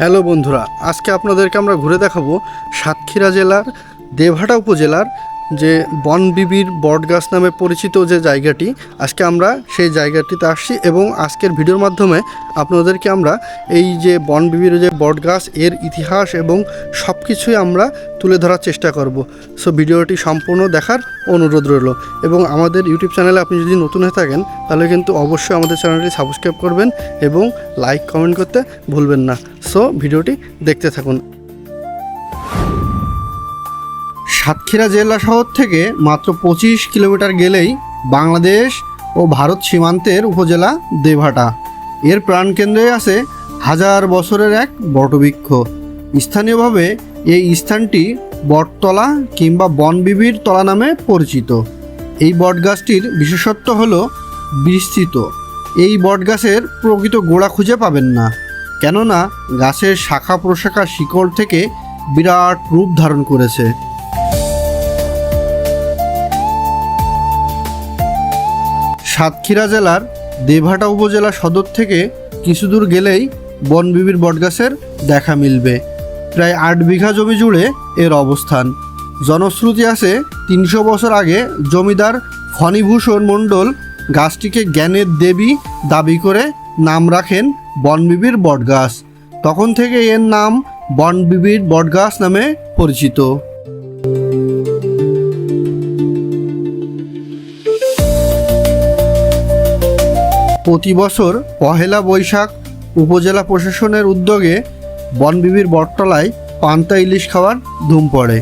Hello বন্ধুরা আজকে আপনাদেরকে আমরা ঘুরে দেখাবো সাতক্ষীরা জেলার দেভাটা উপজেলার যে বনবিবির বটগাছ নামে পরিচিত যে জায়গাটি, আজকে আমরা সেই জায়গাটিতে আসছি এবং আজকের ভিডিওর মাধ্যমে আপনাদেরকে আমরা এই যে বনবিবির যে বটগাছ এর ইতিহাস এবং সব কিছুই আমরা তুলে ধরার চেষ্টা করব। সো ভিডিওটি সম্পূর্ণ দেখার অনুরোধ রইল। এবং আমাদের ইউটিউব চ্যানেলে আপনি যদি নতুন হয়ে থাকেন, তাহলে কিন্তু অবশ্যই আমাদের চ্যানেলটি সাবস্ক্রাইব করবেন এবং লাইক কমেন্ট করতে ভুলবেন না। সো ভিডিওটি দেখতে থাকুন। সাতক্ষীরা জেলা শহর থেকে মাত্র পঁচিশ কিলোমিটার গেলেই বাংলাদেশ ও ভারত সীমান্তের উপজেলা দেভাটা। এর প্রাণকেন্দ্রে আছে হাজার বছরের এক বটবৃক্ষ। স্থানীয়ভাবে এই স্থানটি বটতলা কিংবা বনবিবির তলা নামে পরিচিত। এই বটগাছটির বিশেষত্ব হল বিস্তৃত। এই বটগাছের প্রকৃত গোড়া খুঁজে পাবেন না, কেননা গাছের শাখা প্রশাখা শিকড় থেকে বিরাট রূপ ধারণ করেছে। সাতক্ষীরা জেলার দেভাটা উপজেলা সদর থেকে কিছু দূর গেলেই বনবিবির বটগাছের দেখা মিলবে। প্রায় আট বিঘা জমি জুড়ে এর অবস্থান। জনশ্রুতি আছে তিনশো বছর আগে জমিদার ফণীভূষণ মণ্ডল গাছটিকে জ্ঞানের দেবী দাবি করে নাম রাখেন বনবিবির বটগাছ। তখন থেকে এর নাম বনবিবির বটগাছ নামে পরিচিত। প্রতি বছর পহেলা বৈশাখ উপজেলা প্রশাসনের উদ্যোগে বনবিবির বটতলায় পান্তা ইলিশ খাওয়ার ধুম পড়ে।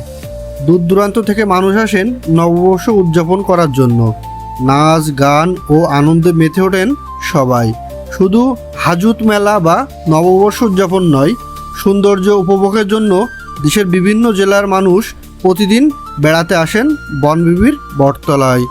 দূর দূরান্ত থেকে মানুষ আসেন নববর্ষ উদযাপন করার জন্য। নাচ, গান ও আনন্দে মেতে ওঠেন সবাই। শুধু হাজুত মেলা বা নববর্ষ উদযাপন নয়, সৌন্দর্য উপভোগের জন্য দেশের বিভিন্ন জেলার মানুষ প্রতিদিন বেড়াতে আসেন বনবিবির বটতলায়।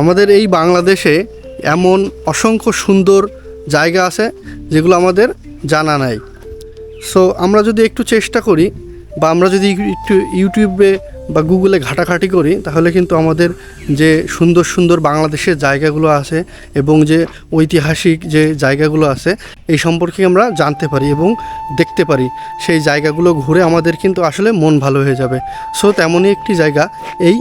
আমাদের এই বাংলাদেশে এমন অসংখ্য সুন্দর জায়গা আছে যেগুলো আমাদের জানা নাই। সো আমরা যদি একটু চেষ্টা করি বা আমরা যদি একটু ইউটিউবে বা গুগলে ঘাটাঘাটি করি, তাহলে কিন্তু আমাদের যে সুন্দর সুন্দর বাংলাদেশের জায়গাগুলো আছে এবং যে ঐতিহাসিক যে জায়গাগুলো আছে, এই সম্পর্কে আমরা জানতে পারি এবং দেখতে পারি। সেই জায়গাগুলো ঘুরে আমাদের কিন্তু আসলে মন ভালো হয়ে যাবে। সো তেমনই একটি জায়গা এই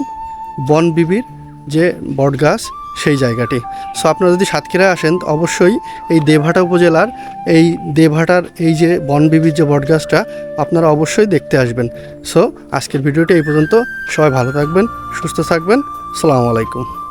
বনবিবির যে বটগাছ সেই জায়গাটি। সো আপনারা যদি সাতক্ষীরায় আসেন অবশ্যই এই দেভাটা উপজেলার এই দেভাটার এই যে বনবিবির যে বটগাছটা আপনারা অবশ্যই দেখতে আসবেন। সো আজকের ভিডিওটি এই পর্যন্ত। সবাই ভালো থাকবেন, সুস্থ থাকবেন। সালামু আলাইকুম।